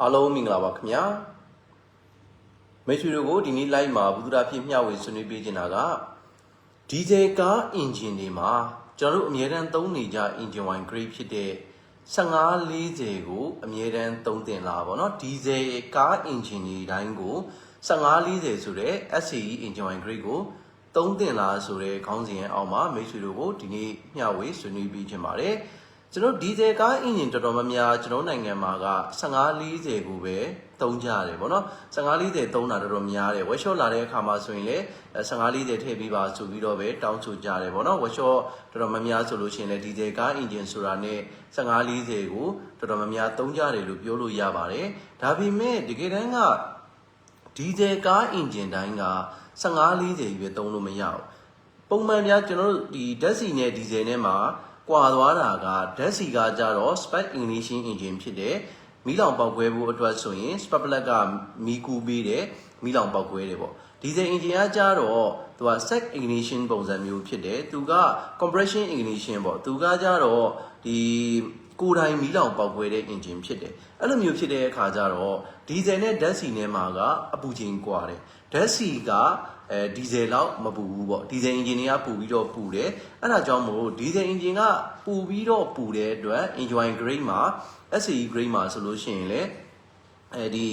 အားလုံးမင်္ဂလာပါခင်ဗျာမိတ်ဆွေတို့ကိုဒီနေ့ live မှာဘုဒ္ဓဖြစ်မျှဝေဆွေးနွေးပေးနေတာကဒီဇယ်ကားအင်ဂျင်တွေမှာကျွန်တော်တို့အမြဲတမ်းသုံးနေကြ engine wine grade ဖြစ်တဲ့1540ကိုအမြဲတမ်းသုံးတင်လာပါတော့ဒီဇယ်ကားအင်ဂျင်တွေတိုင်းကို1540ဆိုတဲ့ SCE engine wine grade ကိုသုံးတင်လာဆိုတဲ့ခေါင်းစဉ်ရဲ့အောက်မှာမိတ်ဆွေတို့ကိုဒီနေ့မျှဝေဆွေးနွေးပေးခြင်းပါတယ် ကျွန်တော်ဒီဇယ်ကားအင်ဂျင်တော်တော်များများကျွန်တော်နိုင်ငံမှာက1540ကိုပဲသုံးကြရတယ်ဗောနော်1540သုံးတာတော်တော်များတယ်ဝက်ရှော့လာတဲ့အခါမှာဆိုရင်လည်း1540ထည့်ပေးပါဆိုပြီးတော့ပဲတောင်းဆိုကြတယ်ဗောနော်ဝက်ရှော့တော်တော်များများဆိုလို့ရှိရင်လည်းဒီဇယ်ကားအင်ဂျင်ဆိုတာနဲ့1540ကိုတော်တော်များများသုံးကြတယ်လို့ပြောလို့ရပါတယ်ဒါပေမဲ့တကယ်တမ်းကဒီဇယ်ကားအင်ဂျင်တိုင်းက1540ပဲသုံးလို့မရဘူးပုံမှန်များကျွန်တော်တို့ဒီဓာတ်ဆီနဲ့ဒီဇယ်နဲ့မှာ ကွာသွားတာကဓာတ်ဆီကကြတော့ spec ignition engine ဖြစ်တယ်မီးလောင်ပေါက်ကွဲဖို့အတွက်ဆိုရင် spark plug ကမီးကူပေးတယ်မီးလောင်ပေါက်ကွဲတယ်ပေါ့ဒီဇယ် engine ကကြတော့သူက set ignition ပုံစံမျိုးဖြစ်တယ်သူက compression ignition ပေါ့သူကကြတော့ဒီကိုယ်တိုင်မီးလောင်ပေါက်ကွဲတဲ့ engine ဖြစ်တယ်အဲ့လိုမျိုးဖြစ်တဲ့အခါကျတော့ဒီဇယ်နဲ့ဓာတ်ဆီနဲ့မှာကအပူချိန်ကွာတယ်ဓာတ်ဆီက အဲဒီဇယ်လောက်မပူဘူးပေါ့ဒီဇယ်အင်ဂျင်တွေကပူပြီးတော့ပူတယ်အဲ့ဒါကြောင့်မို့ဒီဇယ်အင်ဂျင်ကပူပြီးတော့ပူတဲ့အတွက် engine grade မှာ SCE grade မှာဆိုလို့ရှိရင်လည်းအဲဒီ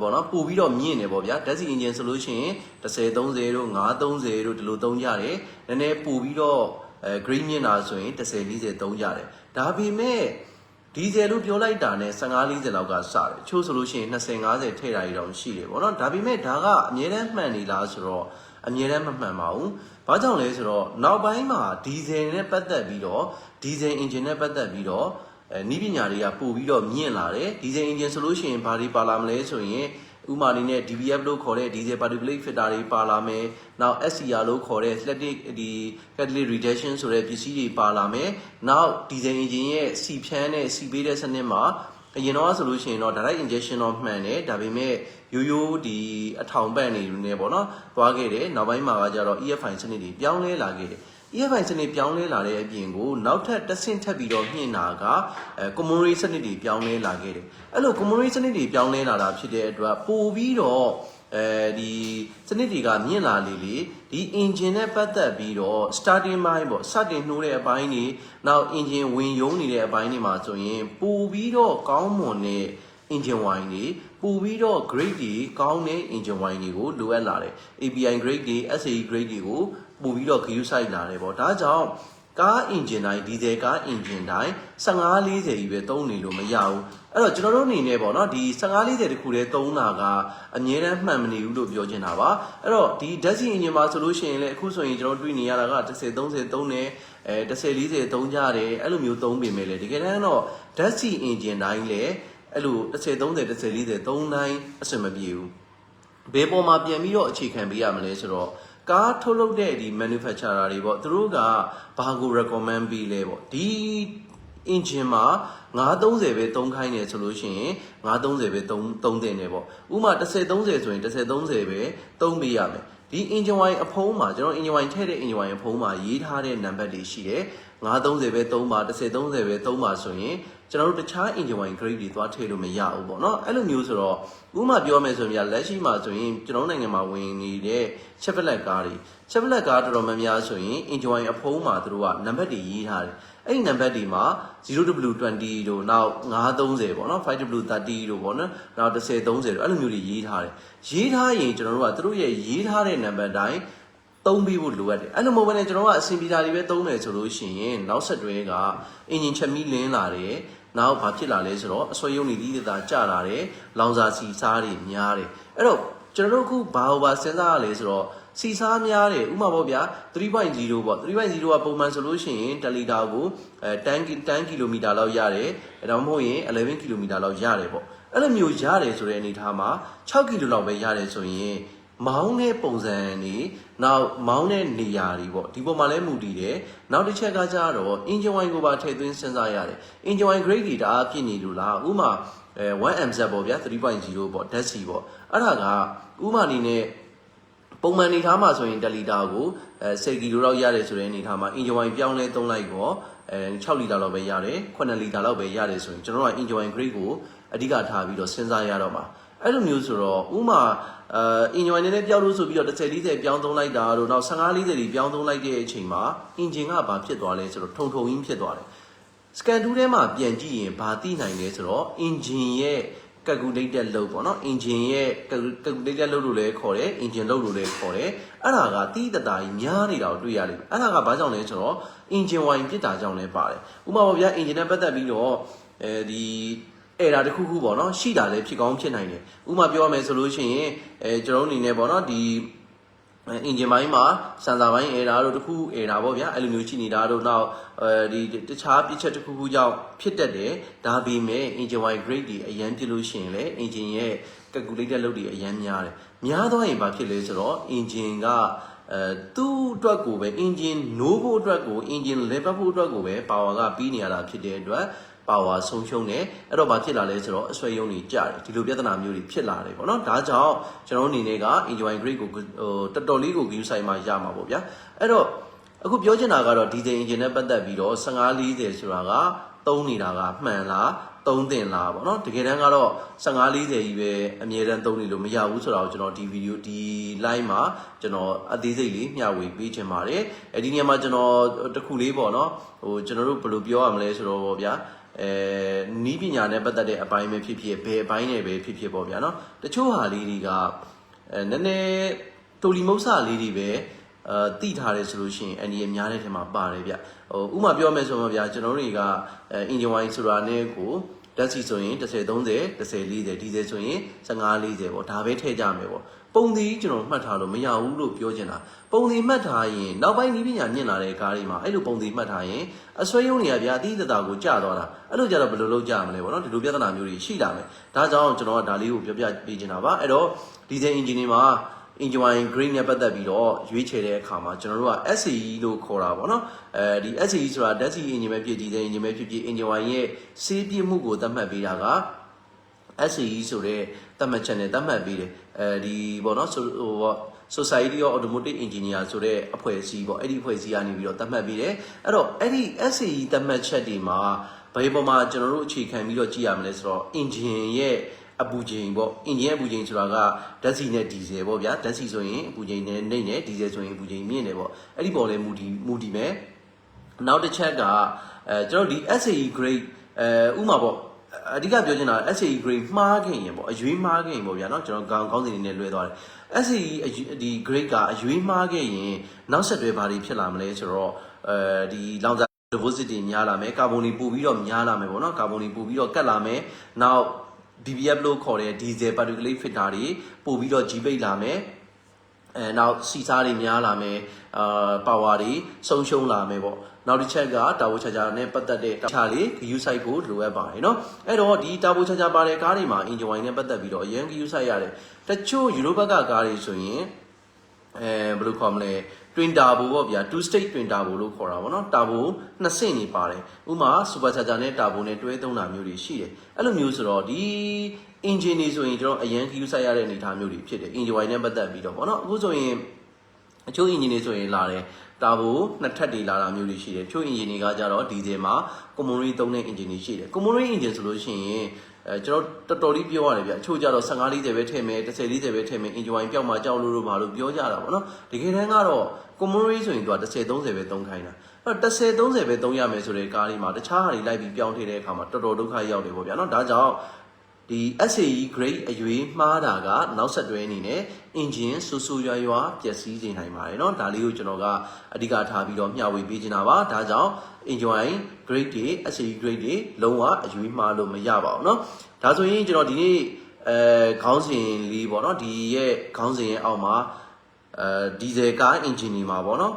ဘောနော်ပို့ပြီးတော့မြင့်တယ်ပေါ့ဗျာဓာတ်ဆီအင်ဂျင်ဆိုလို့ရှိရင်10 30တို့930တို့ဒီလိုသုံးကြတယ်နည်းနည်းပို့ပြီးတော့အဲ grade မြင့်တာဆိုရင်10 40သုံးကြတယ်ဒါပေမဲ့ ဒီဇယ်လို့ပြောလိုက်တာနဲ့15 40လောက်ကစတယ်ချို့ဆိုလို့ရှိရင်20 50ထည့်တာကြီးတော့ရှိတယ်ပေါ့နော်ဒါပေမဲ့ဒါကအမြဲတမ်းမှန်နေလားဆိုတော့အမြဲတမ်းမမှန်ပါဘူးဘာကြောင့်လဲဆိုတော့နောက်ပိုင်းမှာဒီဇယ်နဲ့ပတ်သက်ပြီးတော့ဒီဇယ်အင်ဂျင်နဲ့ပတ်သက်ပြီးတော့အဲနီးပညာတွေကပို့ပြီးတော့မြင့်လာတယ်ဒီဇယ်အင်ဂျင်ဆိုလို့ရှိရင်ဘာတွေပါလာမလဲဆိုရင် ဥမာအနေနဲ့ DBF လို့ခေါ်တဲ့ diesel particulate filter တွေပါလာမယ်။နောက် SCR လို့ခေါ်တဲ့ static ဒီ catalytic reduction ဆိုတဲ့ပစ္စည်းတွေပါလာမယ်။နောက် diesel engine ရဲ့စီဖြန်းနဲ့စီပေးတဲ့စနစ်မှာအရင်တော့ဆိုလို့ရှိရင်တော့ direct injection တော့မှန်တယ်ဒါပေမဲ့ရိုးရိုးဒီအထောင်ပန့်နေနေပေါ့နော်။သွားခဲ့တယ်။နောက်ပိုင်းမှာကကြတော့ EFI စနစ်တွေပြောင်းလဲလာခဲ့တယ်။ EFI စနစ်ပြောင်းလဲလာတဲ့အပြင်ကိုနောက်ထပ်တစ်ဆင့်ထပ်ပြီးတော့မြင့်တာကအဲ common rate စနစ်တွေပြောင်းလဲလာခဲ့တယ်အဲ့လို common rate စနစ်တွေပြောင်းလဲလာတာဖြစ်တဲ့အတွက်ပို့ပြီးတော့အဲဒီစနစ်တွေကမြင့်လာလေလေဒီ engine နဲ့ပတ်သက်ပြီးတော့ starting ပိုင်းပေါ့စတင်နှိုးတဲ့အပိုင်းတွေနောက် engine ဝင်ယုံနေတဲ့အပိုင်းတွေမှာဆိုရင်ပို့ပြီးတော့ကောင်းမွန်တဲ့ engine wine တွေပို့ပြီးတော့ grade တွေကောင်းတဲ့ engine wine တွေကိုလိုအပ်လာတယ် API grade တွေ SAE grade တွေကို ပို့ပြီးတော့ GU site လာတယ်ပေါ့ဒါကြောင့်ကား engine တိုင်းဒီဇယ်ကား engine တိုင်း1540ကြီးပဲသုံးနေလို့မရဘူးအဲ့တော့ကျွန်တော်တို့အနေနဲ့ပေါ့နော်ဒီ1540တခုတည်းသုံးတာကအမြဲတမ်းမှန်မနေဘူးလို့ပြောချင်တာပါအဲ့တော့ဒီ Desi engine မှာဆိုလို့ရှိရင်လည်းအခုဆိုရင်ကျွန်တော်တွေ့နေရတာက10 30သုံးတယ်အဲ10 40သုံးကြတယ်အဲ့လိုမျိုးသုံးပေမဲ့လေတကယ်တမ်းတော့ Desi engine တိုင်းလည်းအဲ့လို30 30 30 40သုံးတိုင်းအဆင်မပြေဘူးဘယ်ပေါ်မှာပြန်ပြီးတော့အခြေခံပေးရမလဲဆိုတော့ ကားထုတ်လုပ်တဲ့ဒီ manufacturer တွေပေါ့သူတို့ကဘာကို recommend ပေးလဲပေါ့ဒီ engine မှာ930ပဲသုံးခိုင်းတယ်ဆိုလို့ရှိရင်930ပဲသုံးသုံးတင်တယ်ပေါ့ဥမာ10 30ဆိုရင်10 30ပဲသုံးပေးရမယ်ဒီ engine wine အဖုံးမှာကျွန်တော် engine wine ထည့်တဲ့ engine wine အဖုံးမှာရေးထားတဲ့ number တွေရှိတယ်930ပဲသုံးပါ10 30ပဲသုံးပါဆိုရင် ကျွန်တော်တို့တခြား engine wine grade တွေသွားထည့်လို့မရဘူးပေါ့နော်အဲ့လိုမျိုးဆိုတော့ဥမာပြောမယ်ဆိုရင်လက်ရှိမှာဆိုရင်ကျွန်တော်နိုင်ငံမှာဝင်နေတဲ့ Chevrolet ကားတွေ Chevrolet ကားတော်တော်များများဆိုရင် engine wine အဖုံးမှာသူတို့က number တွေရေးထားတယ်အဲ့ဒီ number တွေမှာ 0W20 တို့နောက်930ပေါ့နော် 5W30 တို့ပေါ့နော်နောက်1030တို့အဲ့လိုမျိုးတွေရေးထားတယ်ရေးထားရင်ကျွန်တော်တို့ကသူတို့ရဲ့ရေးထားတဲ့ number တိုင်းသုံးပြီးဖို့လိုအပ်တယ်အဲ့လိုမဟုတ်ဘဲနဲ့ကျွန်တော်ကအစင်ပီတာတွေပဲသုံးမယ်ဆိုလို့ရှိရင်နောက်ဆက်တွဲကအင်ဂျင်ချက်မီလင်းလာတယ် နောက်ဘာဖြစ်လာလဲဆိုတော့အဆွေယုံနေသီးတာကျလာတယ်လောင်စာစီစားတွေများတယ်အဲ့တော့ကျွန်တော်တို့အခုဘာဘာစဉ်းစားရလဲဆိုတော့စီစားများတယ်ဥမာပေါ့ဗျာ3.0ပေါ့3.0ကပုံမှန်ဆိုလို့ရှိရင်1လီတာကိုအဲ10 10ကီလိုမီတာလောက်ရတယ်အဲဒါမှမဟုတ်ရင်11ကီလိုမီတာလောက်ရတယ်ပေါ့အဲ့လိုမျိုးရတယ်ဆိုတဲ့အနေထားမှာ6ကီလိုလောက်ပဲရတယ်ဆိုရင်မောင်းတဲ့ပုံစံနေ နောက်မောင်းတဲ့နေရာတွေပေါ့ဒီပေါ်မှာလည်းမူတည်တယ်နောက်တစ်ချက်ကကြတော့ engine wine ကိုပါထည့်သွင်းစဉ်းစားရတယ် engine wine grade တွေတအားပြည့်နေလို့လားဥမာအဲ 1MZ ပေါ့ဗျာ3.0ပေါ့ဓာတ်စီပေါ့အဲ့ဒါကဥမာအနေနဲ့ပုံမှန်နေထားမှာဆိုရင်1လီတာကိုအဲ10ကီလိုလောက်ရတယ်ဆိုတဲ့အနေထားမှာ engine wine ပြောင်းလဲသုံးလိုက်တော့အဲ6လီတာလောက်ပဲရတယ်9လီတာလောက်ပဲရတယ်ဆိုရင်ကျွန်တော်တို့က enjoy grade ကိုအဓိကထားပြီးတော့စဉ်းစားရတော့မှာ အဲ့လိုမျိုးဆိုတော့ဥမာအဲ enjoy နည်းနည်းပြောင်းလို့ဆိုပြီးတော့30 40ပြောင်းသုံးလိုက်တာတို့နောက်15 40တွေပြောင်းသုံးလိုက်တဲ့အချိန်မှာ engine ကဘာဖြစ်သွားလဲဆိုတော့ထုံထုံရင်းဖြစ်သွားတယ် scan 2ထဲမှာပြန်ကြည့်ရင်ဘာသိနိုင်လဲဆိုတော့ engine ရဲ့ calculated load ပေါ့နော် engine ရဲ့ calculated load လို့လည်းခေါ်တယ် engine load လို့လည်းခေါ်တယ်အဲ့ဒါကတိတတာကြီးများနေတာကိုတွေ့ရလိမ့်မယ်အဲ့ဒါကဘာကြောင့်လဲဆိုတော့ engine wine ပြစ်တာကြောင့်လည်းပါတယ်ဥပမာပေါ့ဗျာ engine နဲ့ပတ်သက်ပြီးတော့အဲဒီ error တစ်ခုခုပေါ့နော်ရှိတာလည်းဖြစ်ကောင်းဖြစ်နိုင်တယ်ဥပမာပြောရမယ်ဆိုလို့ရှိရင်အဲကျွန်တော်တို့အနေနဲ့ပေါ့နော်ဒီအင်ဂျင်ပိုင်းမှာစန်ဆာပိုင်း error တို့တခု error ပေါ့ဗျာအဲ့လိုမျိုးရှိနေတာတို့နောက်အဲဒီတခြားပြစ်ချက်တစ်ခုခုကြောင့်ဖြစ်တတ်တယ်ဒါပေမဲ့ engine wide grade ဒီအရန်ပြလို့ရှိရင်လေ engine ရဲ့ calculated load တွေအရန်များတယ်များသွားရင်ဘာဖြစ်လဲဆိုတော့ engine ကအဲသူ့အတွက်ကိုပဲ engine နိုးဖို့အတွက်ကို engine level ဖို့အတွက်ကိုပဲ power ကပြီးနေရတာဖြစ်တဲ့အတွက် power ဆုံးရှုံးတယ်အဲ့တော့ဘာဖြစ်လာလဲဆိုတော့အဆွဲယုံတွေကြတယ်ဒီလိုပြဿနာမျိုးတွေဖြစ်လာတယ်ပေါ့နော်ဒါကြောင့်ကျွန်တော်အနေနဲ့က enjoy grade ကိုဟိုတော်တော်လေးကို view site မှာရမှာပေါ့ဗျာအဲ့တော့အခုပြောချင်တာကတော့ diesel engine နဲ့ပတ်သက်ပြီးတော့1540ဆိုတာကသုံးနေတာကမှန်လားသုံးတင်လားပေါ့နော်တကယ်တမ်းကတော့1540ကြီးပဲအမြဲတမ်းသုံးနေလို့မရဘူးဆိုတော့ကျွန်တော်ဒီဗီဒီယိုဒီ line မှာကျွန်တော်အသေးစိတ်လေးမျှဝေပေးချင်ပါတယ်အဲဒီနေရာမှာကျွန်တော်တစ်ခုလေးပေါ့နော်ဟိုကျွန်တော်တို့ဘယ်လိုပြောရမလဲဆိုတော့ပေါ့ဗျာ အဲနီးပညာနဲ့ပတ်သက်တဲ့အပိုင်းပဲဖြစ်ဖြစ်ဘယ်အပိုင်းနဲ့ပဲဖြစ်ဖြစ်ပေါ့ဗျာနော်တချို့ဟာလေးတွေကအဲနည်းနည်းတူလီမုတ်ဆာလေးတွေပဲအာတိထားတယ်ဆိုလို့ရှိရင်အန်ဒီအများတဲ့ထဲမှာပါတယ်ဗျဟိုဥမာပြောမယ်ဆိုမှဗျာကျွန်တော်တို့တွေကအဲ engine wine ဆိုတာနဲ့ကို ဓာတ်စီဆိုရင်30 30 30 40ဒီဇယ်ဆိုရင်15 40ပေါ့ဒါပဲထည့်ကြမယ်ပေါ့ပုံသီးကျွန်တော်မှတ်ထားလို့မရဘူးလို့ပြောချင်တာပုံသီးမှတ်ထားရင်နောက်ပိုင်းဤပညာမြင့်လာတဲ့ကားတွေမှာအဲ့လိုပုံသီးမှတ်ထားရင်အစွဲယုံတွေကဗျာအတိအတကိုကြာသွားတာအဲ့လိုကြတော့ဘယ်လိုလုပ်ကြမလဲပေါ့နော်ဒီလိုပြဿနာမျိုးတွေရှိလာမယ်ဒါကြောင့်ကျွန်တော်ကဒါလေးကိုပြောပြပေးချင်တာပါအဲ့တော့ဒီဇယ်အင်ဂျင်တွေမှာ engineering grade နဲ့ပတ်သက်ပြီးတော့ရွေးချယ်တဲ့အခါမှာကျွန်တော်တို့က SCE လို့ခေါ်တာပေါ့နော်အဲဒီ SCE ဆိုတာ DSE engine ပဲဖြစ်ဒီဇယ် engine ပဲဖြစ်ဖြစ် engineering ရဲ့စေးပြည့်မှုကိုသတ်မှတ်ပေးတာက SCE ဆိုတဲ့သတ်မှတ်ချက်နဲ့သတ်မှတ်ပေးတယ်အဲဒီပေါ့နော်ဆိုဟိုပေါ့ Society of Automotive Engineer ဆိုတဲ့အဖွဲ့အစည်းပေါ့အဲ့ဒီအဖွဲ့အစည်းကနေပြီးတော့သတ်မှတ်ပေးတယ်အဲ့တော့အဲ့ဒီ SCE သတ်မှတ်ချက်တွေမှာဘယ်ပေါ်မှာကျွန်တော်တို့အခြေခံပြီးတော့ကြည့်ရမလဲဆိုတော့ engine ရဲ့ အပူချိန်ပေါ့ engine ရဲ့အပူချိန်ဆိုတာကဓာတ်ဆီနဲ့ဒီဇယ်ပေါ့ဗျာဓာတ်ဆီဆိုရင်အပူချိန်နဲ့နှိမ့်နေဒီဇယ်ဆိုရင်အပူချိန်မြင့်တယ်ပေါ့အဲ့ဒီပေါ်လဲမူတည်မူတည်မယ်နောက်တစ်ချက်ကအဲကျွန်တော်ဒီ SAE grade အဲဥမာပေါ့အဓိကပြောချင်တာ SAE grade မှားခင်ရင်ပေါ့အရွေးမှားခင်ရင်ပေါ့ဗျာเนาะကျွန်တော်ခေါင်းခေါင်းစဉ်လေးနဲ့လွှဲသွားတယ် SAE ဒီ grade ကအရွေးမှားခဲ့ရင်နောက်ဆက်တွဲဘာတွေဖြစ်လာမလဲဆိုတော့အဲဒီလောင်စာ diversity များလာမယ်ကာဗွန်တွေပို့ပြီးတော့များလာမယ်ပေါ့နော်ကာဗွန်တွေပို့ပြီးတော့ကတ်လာမယ်နောက် DBF လို့ခေါ်တဲ့ diesel particulate filter တွေပို့ပြီးတော့ကြီးပိတ်လာမယ်အဲနောက်စီစားတွေများလာမယ်အာပါဝါတွေဆုံးရှုံးလာမယ်ပေါ့နောက်တစ်ချက်ကတာဝိုချာချာနဲ့ပတ်သက်တဲ့ချာလေးဂယူဆိုင်ဖို့လိုအပ်ပါတယ်เนาะအဲ့တော့ဒီတာဝိုချာချာပါတဲ့ကားတွေမှာ engine wine နဲ့ပတ်သက်ပြီးတော့အရင်ဂယူဆိုင်ရတယ်တချို့ယူရိုဘက်ကကားတွေဆိုရင်အဲဘယ်လိုခေါ်မလဲ twin turbo ပေါ့ဗျာ two stage twin turbo လို့ခေါ်တာပေါ့နော် turbo နှစ်ဆင့်နေပါတယ်ဥမာ super charger နဲ့ turbo နဲ့တွဲသုံးတာမျိုးတွေရှိတယ်အဲ့လိုမျိုးဆိုတော့ဒီ engine တွေဆိုရင်ကျွန်တော်အရင်ခယူဆိုင်ရတဲ့အနေအထားမျိုးတွေဖြစ်တယ် engine wine နဲ့ပတ်သက်ပြီးတော့ပေါ့နော်အခုဆိုရင်အချို့ engine တွေဆိုရင်လာတယ်တာဘိုနှစ်ထပ်တွေလာတာမျိုးတွေရှိတယ်ဖြို့ engine တွေကကြတော့ဒီဇယ်မှာ common rate သုံးတဲ့ engine တွေရှိတယ် common rate engine ဆိုလို့ရှိရင်အဲကျွန်တော်တော်တော်လေးပြောရတယ်ဗျအချို့ကြတော့15 40ပဲထည့်မယ်30 40ပဲထည့်မယ် engine wine ပျောက်မှကြောက်လို့လို့ဘာလို့ပြောကြတာပေါ့နော်တကယ်တမ်းကတော့ common rate ဆိုရင်သူက30 30ပဲသုံးခိုင်းတာအဲ့တော့30 30ပဲသုံးရမယ်ဆိုတဲ့ကားလေးမှာတခြားဟာတွေလိုက်ပြီးပြောင်းထည့်တဲ့အခါမှာတော်တော်ဒုက္ခရောက်တယ်ပေါ့ဗျာနော်ဒါကြောင့်ဒီ SAE grade အရွေးမှားတာကနောက်ဆက်တွဲအနေနဲ့ engine ဆူဆူရွာရွာပျက်စီးစေနိုင်ပါတယ်เนาะဒါလေးကိုကျွန်တော်ကအဓိကထားပြီးတော့မျှဝေပေးချင်တာပါဒါကြောင့် enjoy grade တွေ SAE grade တွေလုံးဝအရွေးမှားလို့မရပါဘူးเนาะဒါဆိုရင်ကျွန်တော်ဒီနေ့အဲခေါင်းစဉ်လေးပေါ့เนาะဒီရဲ့ခေါင်းစဉ်ရဲ့အောက်မှာ အဲဒီဇယ်ကားအင်ဂျင်နီမှာပေါ့နော်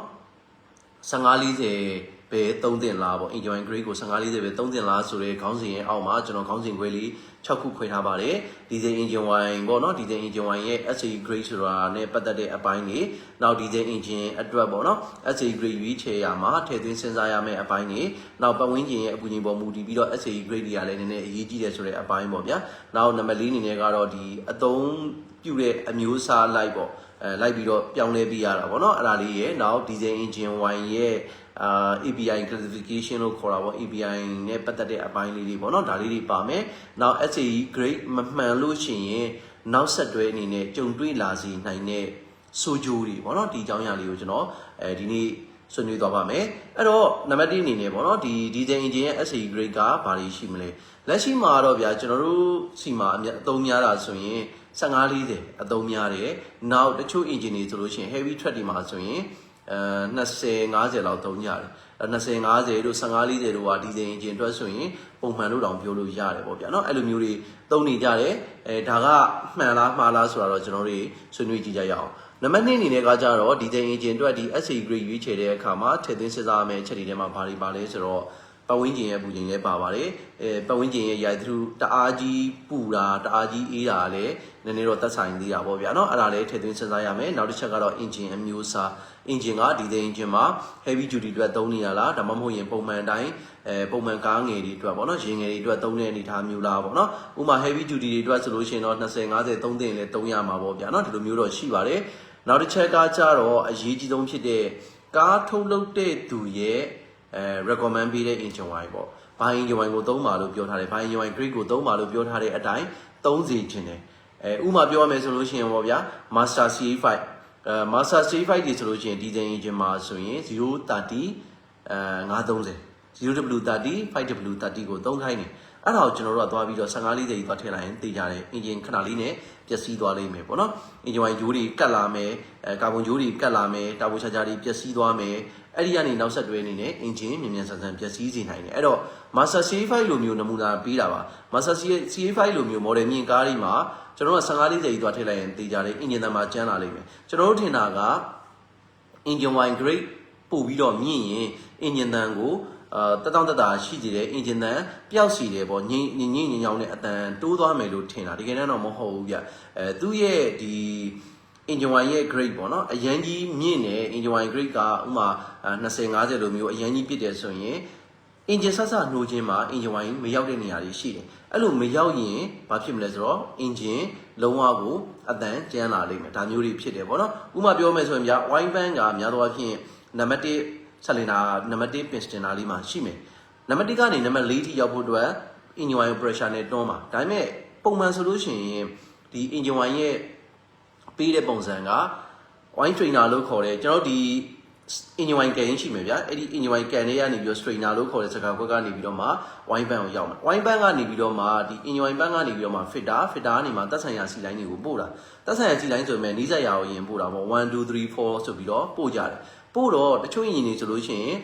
1540ပဲ3တင်လားပေါ့ enjoy grade ကို1540ပဲ3တင်လားဆိုတဲ့ခေါင်းစဉ်ရဲ့အောက်မှာကျွန်တော်ခေါင်းစဉ်ခွဲလေး6ခုခွဲထားပါတယ်ဒီဇယ် engine wine ပေါ့နော်ဒီဇယ် engine wine ရဲ့ SE grade ဆိုတာနဲ့ပတ်သက်တဲ့အပိုင်းတွေနောက်ဒီဇယ် engine အတွက်ပေါ့နော် SE grade ရွေးချယ်ရမှာထည့်သွင်းစဉ်းစားရမယ့်အပိုင်းတွေနောက်ပတ်ဝန်းကျင်ရဲ့အကူအညီပေါ်မူတည်ပြီးတော့ SE grade တွေကလည်းနည်းနည်းအရေးကြီးတယ်ဆိုတဲ့အပိုင်းပေါ့ဗျာနောက်နံပါတ်၄အနေနဲ့ကတော့ဒီအသုံးပြုတဲ့အမျိုးအစားလိုက်ပေါ့ အဲလိုက်ပြီးတော့ပြောင်းလဲပေးရတာပေါ့နော်အဲ့ဒါလေးရဲ့နောက် diesel engine wine ရဲ့အာ API classification လို့ခေါ်တာပေါ့ API နဲ့ပတ်သက်တဲ့အပိုင်းလေးတွေပေါ့နော်ဒါလေးတွေပါမယ်နောက် SAE grade မမှန်လို့ရှိရင်နောက်ဆက်တွဲအနေနဲ့ကြုံတွေ့လာစေနိုင်တဲ့ဆိုဂျိုတွေပေါ့နော်ဒီအကြောင်းအရာလေးကိုကျွန်တော်အဲဒီနေ့ဆွေးနွေးသွားပါမယ်အဲ့တော့နံပါတ်1အနေနဲ့ပေါ့နော်ဒီ DJ engine ရဲ့ SAE grade ကဘာတွေရှိမလဲလက်ရှိမှာတော့ဗျာကျွန်တော်တို့စီမှာအမြတ်အသုံးများတာဆိုရင် 15 40အသုံးများတယ်နောက်တချို့ engine တွေဆိုလို့ရှိရင် heavy truck တွေမှာဆိုရင်အဲ20 50လောက်သုံးကြတယ်20 50တို့15 40တို့ကဒီဇယ် engine အတွက်ဆိုရင်ပုံမှန်လို့တောင်ပြောလို့ရတယ်ပေါ့ဗျာเนาะအဲ့လိုမျိုးတွေသုံးနေကြတယ်အဲဒါကမှန်လားမှားလားဆိုတာတော့ကျွန်တော်တို့ဆွေးနွေးကြည့်ကြရအောင်နံပါတ်2အနေနဲ့ကကြတော့ဒီဇယ် engine အတွက်ဒီ SA grade ရွေးချယ်တဲ့အခါမှာထည့်သွင်းစဉ်းစားရမယ့်အချက်တွေထဲမှာဘာတွေပါလဲဆိုတော့ ပတ်ဝန်းကျင်ရဲ့ပူချိန်လည်းပါပါတယ်အဲပတ်ဝန်းကျင်ရဲ့ရိုက်သူတအားကြီးပူတာတအားကြီးအေးတာလည်းနည်းနည်းတော့သက်ဆိုင်သေးတာပေါ့ဗျာနော်အဲ့ဒါလည်းထည့်သွင်းစဉ်းစားရမယ်နောက်တစ်ချက်ကတော့ engine အမျိုးအစား engine ကဒီတဲ့ engine မှာ heavy duty အတွက်သုံးနေရလားဒါမှမဟုတ်ရင်ပုံမှန်တိုင်းအဲပုံမှန်ကားငယ်တွေအတွက်ပေါ့နော်ရေငယ်တွေအတွက်သုံးတဲ့အနေအထားမျိုးလားပေါ့နော်ဥပမာ heavy duty တွေအတွက်ဆိုလို့ရှိရင်တော့20 50 30တင်လည်းသုံးရမှာပေါ့ဗျာနော်ဒီလိုမျိုးတော့ရှိပါတယ်နောက်တစ်ချက်ကကြတော့အရေးကြီးဆုံးဖြစ်တဲ့ကားထုတ်လုပ်တဲ့သူရဲ့ အဲ recommend ပေးတဲ့ engine wine ပေါ့ဘာ engine wine ကိုသုံးပါလို့ပြောထားတယ်ဘာ engine wine grade ကိုသုံးပါလို့ပြောထားတဲ့အတိုင်းသုံးစီခြင်းတယ်အဲဥပမာပြောရမယ်ဆိုလို့ရှိရင်ပေါ့ဗျာ Master CA5 အဲ Master C5 တွေဆိုလို့ရှိရင် diesel engine မှာဆိုရင်030အဲ930 0W30 5W30 ကိုသုံးခိုင်းတယ်အဲ့ဒါကိုကျွန်တော်တို့ကသွားပြီးတော့15လေးတွေသွားထည့်လိုက်ရင်သိကြတယ် engine ခဏလေးနဲ့ပျက်စီးသွားလိမ့်မယ်ပေါ့နော် engine ဝိုင်ဂျိုးတွေကတ်လာမယ်အဲကာဗွန်ဂျိုးတွေကတ်လာမယ်တာဘိုချာချာတွေပျက်စီးသွားမယ် အဲ့ဒီကနေနောက်ဆက်တွဲအနေနဲ့ engine မြန်မြန်ဆန်ဆန်ပျက်စီးစေနိုင်တယ်အဲ့တော့ Master C5 လိုမျိုးနမူနာပေးတာပါ Master C5 လိုမျိုး model မြင့်ကားတွေမှာကျွန်တော်က15လေးတွေကြီးသွားထည့်လိုက်ရင်သိကြတယ် engine တမ်းမှာကျန်းလာလိမ့်မယ်ကျွန်တော်တို့ထင်တာက engine wine grade ပို့ပြီးတော့မြင့်ရင် engine တန်ကိုအာတက်တောင့်တက်တာရှိကြတယ် engine တန်ပျောက်စီတယ်ပေါ့ငိမ့်ငိမ့်ငိမ့်ညောင်းတဲ့အတန်တိုးသွားမယ်လို့ထင်တာတကယ်တမ်းတော့မဟုတ်ဘူးဗျအဲသူ့ရဲ့ဒီ engine wine ရဲ့ grade ပေါ့နော်အရန်ကြီးမြင့်တယ် engine wine grade ကဥမာ20 50လိုမျိုးအရန်ကြီးပြစ်တယ်ဆိုရင် engine ဆက်ဆက်နှိုးခြင်းမှာ engine wine မရောက်တဲ့နေရာတွေရှိတယ်အဲ့လိုမရောက်ရင်ဘာဖြစ်မလဲဆိုတော့ engine လုံးဝကိုအတန်ကျန်းလာလိမ့်မယ်ဒါမျိုးတွေဖြစ်တယ်ပေါ့နော်ဥမာပြောမယ်ဆိုရင်ဗျာ wine band ကများသောအားဖြင့်နံပါတ်1ဆက်လင်တာနံပါတ်1 piston နာလေးမှာရှိမယ်နံပါတ်1ကနေနံပါတ်4ထိရောက်ဖို့အတွက် engine wine pressure နဲ့တွန်းပါဒါပေမဲ့ပုံမှန်ဆိုလို့ရှိရင်ဒီ engine wine ရဲ့ ပေးတဲ့ပုံစံက wine trainer လို့ခေါ်တယ်ကျွန်တော်ဒီ engine wine ကန်ရှိမယ်ဗျာအဲ့ဒီ engine wine ကန်လေးကနေပြီးတော့ strainer လို့ခေါ်တဲ့စကားခွက်ကနေပြီးတော့မှ wine band ကိုရောက်မယ် wine band ကနေပြီးတော့မှဒီ engine wine band ကနေပြီးတော့မှ fitter fitter ကနေမှသက်ဆိုင်ရာစီလိုင်းတွေကိုပို့တာသက်ဆိုင်ရာစီလိုင်းဆိုပေမဲ့နီးစပ်ရာကိုရင်ပို့တာပေါ့1 2 3 4ဆိုပြီးတော့ပို့ကြတယ်ပို့တော့တချို့ engine တွေဆိုလို့ရှိရင်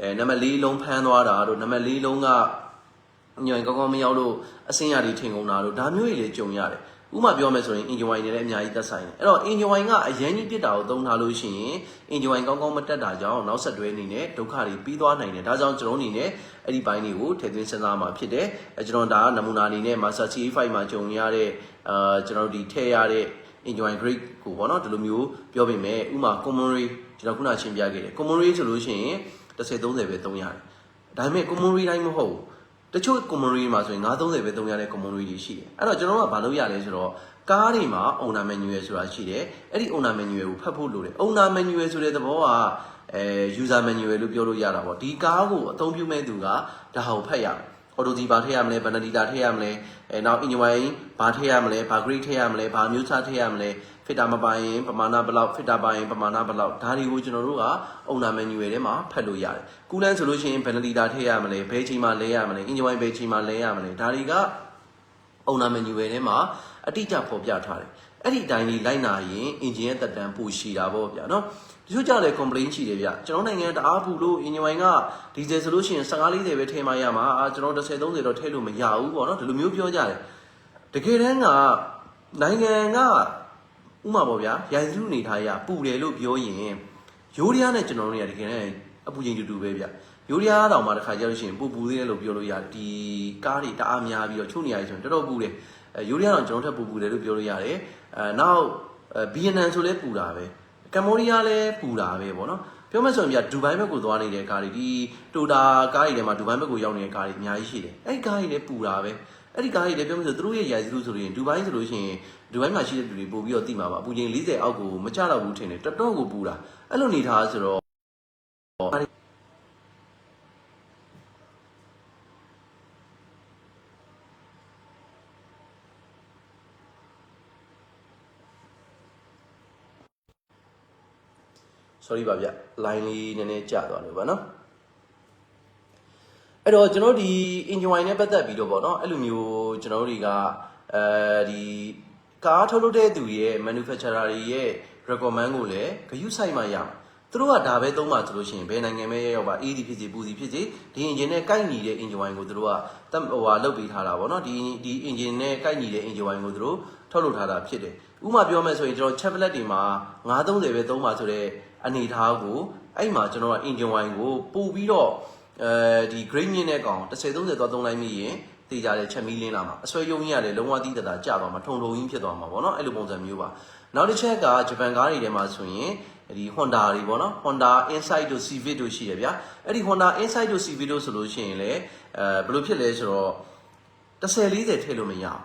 အဲနံပါတ်၄လုံးဖမ်းသွားတာတို့နံပါတ်၄လုံးကညံကောင်းကောင်းမရောက်လို့အစင်းရတွေထင်ကုန်တာတို့ဒါမျိုးတွေလည်းကြုံရတယ် ဥပမာပြောမယ်ဆိုရင် engine wine နဲ့လည်းအများကြီးသက်ဆိုင်တယ်အဲ့တော့ engine wine ကအရန်ကြီးပြစ်တာကိုသုံးထားလို့ရှိရင် engine wine ကောင်းကောင်းမတက်တာကြောင့်နောက်ဆက်တွဲအနေနဲ့ဒုက္ခတွေပြီးသွားနိုင်တယ်ဒါကြောင့်ကျွန်တော်အနေနဲ့အဲ့ဒီဘိုင်းတွေကိုထည့်သွင်းစဉ်းစားမှာဖြစ်တယ်အဲကျွန်တော်ဒါကနမူနာအနေနဲ့ Master CA5 မှာကြုံရတဲ့အာကျွန်တော်တို့ဒီထည့်ရတဲ့ engine wine grade ကိုပေါ့နော်ဒီလိုမျိုးပြောပြမယ်ဥပမာ common ray ကျွန်တော်ခုနရှင်းပြခဲ့တယ် common ray ဆိုလို့ရှိရင်30 30ပဲသုံးရတယ်ဒါပေမဲ့ common ray တိုင်းမဟုတ်ဘူး တချို့ common ray မှာဆိုရင်930ပဲသုံးရတဲ့ common ray တွေရှိတယ်အဲ့တော့ကျွန်တော်ကဘာလုပ်ရလဲဆိုတော့ကားတွေမှာ owner manual ဆိုတာရှိတယ်အဲ့ဒီ owner manual ကိုဖတ်ဖို့လိုတယ် owner manual ဆိုတဲ့သဘောကအဲ user manual လို့ပြောလို့ရတာပေါ့ဒီကားကိုအသုံးပြုမဲ့သူကဒါဟာကိုဖတ်ရမယ်အော်တိုဒီဘာထည့်ရမလဲဘယ်နဒီတာထည့်ရမလဲအဲနောက် engine wine ဘာထည့်ရမလဲဘာ grade ထည့်ရမလဲဘာမျိုးစားထည့်ရမလဲ fitter မပိုင်ရင်ပမာဏဘယ်လောက် fitter ပိုင်ရင်ပမာဏဘယ်လောက်ဒါတွေကိုကျွန်တော်တို့က owner manual ထဲမှာဖတ်လို့ရတယ်။ coolant ဆိုလို့ရှိရင်ဘယ်နဒီတာထည့်ရမလဲဘယ်ချိန်မှာလဲရမလဲ engine wine ဘယ်ချိန်မှာလဲရမလဲဒါတွေက owner manual ထဲမှာအတိအကျဖော်ပြထားတယ်။အဲ့ဒီအတိုင်းလေးလိုက်နာရင် engine ရဲ့တက်တန်းပိုရှိတာပေါ့ဗျာနော်။တချို့ကြလည်း complaint ရှိတယ်ဗျ။ကျွန်တော်နိုင်ငံတအားဘူးလို့ engine wine က diesel ဆိုလို့ရှိရင်15 40ပဲထည့်မှရမှာအာကျွန်တော်10 30တော့ထည့်လို့မရဘူးပေါ့နော်ဒီလိုမျိုးပြောကြတယ်။တကယ်တမ်းကနိုင်ငံက ဥမာပေါ့ဗျာရိုင်စုနေထားရပူတယ်လို့ပြောရင်ရိုးရီးယားနဲ့ကျွန်တော်တို့တွေကတကယ်တမ်းအပူချိန်တူတူပဲဗျရိုးရီးယားတောင်မှတစ်ခါကြောက်လို့ရှိရင်ပူပူသေးတယ်လို့ပြောလို့ရတယ်ဒီကားတွေတအားများပြီးတော့ချုံနေရဆိုရင်တော်တော်ပူတယ်အဲရိုးရီးယားတော့ကျွန်တော်ထက်ပူပူတယ်လို့ပြောလို့ရတယ်အဲနောက်ဘီယက်နမ်ဆိုလဲပူတာပဲကမ္ဘောဒီးယားလည်းပူတာပဲပေါ့နော်ပြောမှဆိုရင်ပြဒူဘိုင်းဘက်ကိုသွားနေတဲ့ကားတွေဒီတိုတာကားတွေထဲမှာဒူဘိုင်းဘက်ကိုရောက်နေတဲ့ကားတွေအများကြီးရှိတယ်အဲ့ဒီကားတွေလည်းပူတာပဲ အဲ့ဒီကားကြီးလည်းပြောမယ်ဆိုသူတို့ရဲ့ယာစီလူဆိုရင်ဒူဘိုင်းဆိုလို့ရှိရင်ဒူဘိုင်းမှာရှိတဲ့လူတွေပို့ပြီးတော့တိမှာပါအပူချိန်40အောက်ကိုမချတော့ဘူးထင်တယ်တော်တော်ကိုပူတာအဲ့လိုနေထားဆိုတော့ sorry ပါဗျ line လေးနည်းနည်းကျသွားလို့ပါနော် အဲ့တော့ကျွန်တော်ဒီ engine wine နဲ့ပတ်သက်ပြီးတော့ဗောနော်အဲ့လိုမျိုးကျွန်တော်တို့တွေကအဲဒီကားထုတ်လုပ်တဲ့သူရဲ့ manufacturer တွေရဲ့ recommend ကိုလည်းဂရုစိုက်မှရမှာသူတို့ကဒါပဲသုံးပါဆိုလို့ရှိရင်ဘယ်နိုင်ငံပဲရောက်ပါအေးဒီဖြစ်စီပူစီဖြစ်စီဒီ engine နဲ့ကိုက်ညီတဲ့ engine wine ကိုသူတို့ကတဟိုဟာလုပ်ပေးထားတာဗောနော်ဒီဒီ engine နဲ့ကိုက်ညီတဲ့ engine wine ကိုသူတို့ထုတ်လုပ်ထားတာဖြစ်တယ်ဥပမာပြောမယ်ဆိုရင်ကျွန်တော် Chevrolet တွေမှာ930ပဲသုံးပါဆိုတဲ့အနေအထားကိုအဲ့မှာကျွန်တော်က engine wine ကိုပို့ပြီးတော့ အဲဒီ grade မြင့်တဲ့ကောင်30 30သွားသုံးလိုက်မိရင်တည်ကြတဲ့ချက်မီးလင်းလာမှာအဆွဲယုံကြီးရတယ်လုံးဝတိတတာကြာသွားမှာထုံထုံကြီးဖြစ်သွားမှာဗောနော်အဲ့လိုပုံစံမျိုးပါနောက်တစ်ချက်ကဂျပန်ကားတွေထဲမှာဆိုရင်ဒီ Honda တွေပေါ့နော် Honda Insight တို့ Civic တို့ရှိရဗျာအဲ့ဒီ Honda Insight တို့ Civic တို့ဆိုလို့ရှိရင်လည်းအဲဘယ်လိုဖြစ်လဲဆိုတော့30 40ထည့်လို့မရဘူး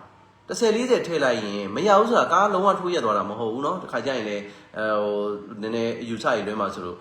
30 40ထည့်လိုက်ရင်မရဘူးဆိုတာကားလုံးဝထိုးရက်သွားတာမဟုတ်ဘူးเนาะတခါကျရင်လည်းအဲဟိုနည်းနည်းအယူဆရည်တွဲမှာဆိုလို့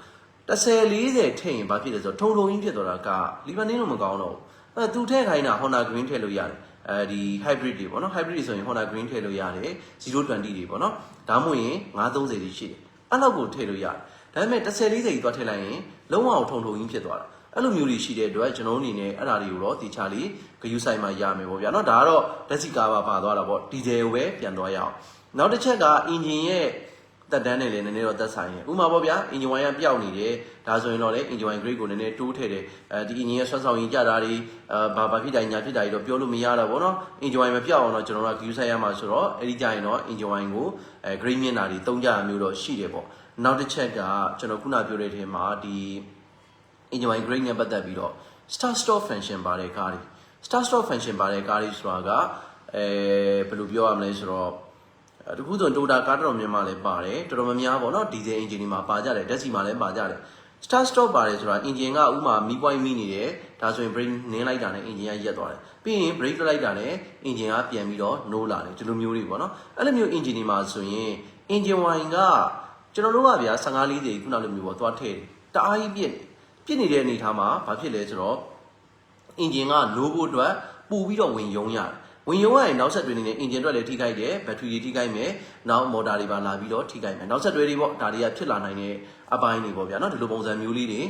30 40ထည့်ရင်ဘာဖြစ်လဲဆိုတော့ထုံထုံကြီးဖြစ်သွားတာကလီဗန်နင်းတော့မကောင်းတော့ဘူးအဲသူထည့်ခိုင်းတာ Honda Green ထည့်လို့ရတယ်အဲဒီ hybrid တွေပေါ့နော် hybrid တွေဆိုရင် Honda Green ထည့်လို့ရတယ်020တွေပေါ့နော်ဒါမှမဟုတ်ရင်930တွေရှိတယ်အဲ့လောက်ကိုထည့်လို့ရတယ်ဒါပေမဲ့30 40ကြီးသွားထည့်လိုက်ရင်လုံးဝထုံထုံကြီးဖြစ်သွားတာအဲ့လိုမျိုးတွေရှိတဲ့အတွက်ကျွန်တော်တို့အနေနဲ့အဲ့ဒါတွေကိုတော့တီချာလေးဂယူဆိုင်မှာရမယ်ပေါ့ဗျာเนาะဒါကတော့လက်စီကားပါပါသွားတာပေါ့ဒီဇယ်ကိုပဲပြန်သွားရအောင်နောက်တစ်ချက်က engine ရဲ့ တက်တန်းနဲ့လည်းနည်းနည်းတော့သက်ဆိုင်ရဥပမာပေါ့ဗျာ engine wire ပျောက်နေတယ်ဒါဆိုရင်တော့လေ engine wire grade ကိုနည်းနည်းတိုးထည့်တယ်အဲဒီ engine ရဲ့ဆွမ်းဆောင်ရည်ကြတာတွေအဲဘာဘာဖြစ်တိုင်းညာဖြစ်တာတွေတော့ပြောလို့မရတော့ဘောနော် engine wire မပျောက်အောင်တော့ကျွန်တော်တို့က view ဆိုင်ရမှာဆိုတော့အဲ့ဒီကြရင်တော့ engine wire ကိုအဲ grade မြင့်တာတွေတုံးကြရမျိုးတော့ရှိတယ်ပေါ့နောက်တစ်ချက်ကကျွန်တော်ခုနပြောတဲ့အထဲမှာဒီ engine wire grade နဲ့ပတ်သက်ပြီးတော့ start stop function ပါတဲ့ကားတွေ start stop function ပါတဲ့ကားတွေဆိုတာကအဲဘယ်လိုပြောရမလဲဆိုတော့အဲ တခုဆိုတိုတာကားတော်တော်များများလည်းပါတယ်တော်တော်များများပေါ့နော်ဒီဇယ်အင်ဂျင်တွေမှာပါကြတယ်ဓာတ်ဆီမှာလည်းပါကြတယ် start stop ပါတယ်ဆိုတာ engine ကဥမာမီးပွိုင်းမိနေတယ်ဒါဆိုရင် brake နင်းလိုက်တာနဲ့ engine ကရက်သွားတယ်ပြီးရင် brake လွှတ်လိုက်တာနဲ့ engine ကပြန်ပြီးတော့ no လာတယ်ဒီလိုမျိုးတွေပေါ့နော်အဲ့လိုမျိုး engine တွေမှာဆိုရင် engine wine ကကျွန်တော်တို့ကဗျာ15 40ခုနလိုမျိုးပေါ့သွားထည့်တယ်တအားကြီးပြစ်နေပြစ်နေတဲ့အနေထားမှာဘာဖြစ်လဲဆိုတော့အင်ဂျင်ကလိုဖို့အတွက်ပူပြီးတော့ဝင်ယုံရတယ် ဝင်ယုံရရင်နောက်ဆက်တွဲနေနဲ့အင်ဂျင်အတွက်လည်းထိခိုက်တယ်ဘက်ထရီတွေထိခိုက်မယ်နောက်မော်တာတွေပါလာပြီးတော့ထိခိုက်မယ်နောက်ဆက်တွဲတွေပေါ့ဒါတွေကဖြစ်လာနိုင်တဲ့အပိုင်းတွေပေါ့ဗျာနော်ဒီလိုပုံစံမျိုးလေးတွေ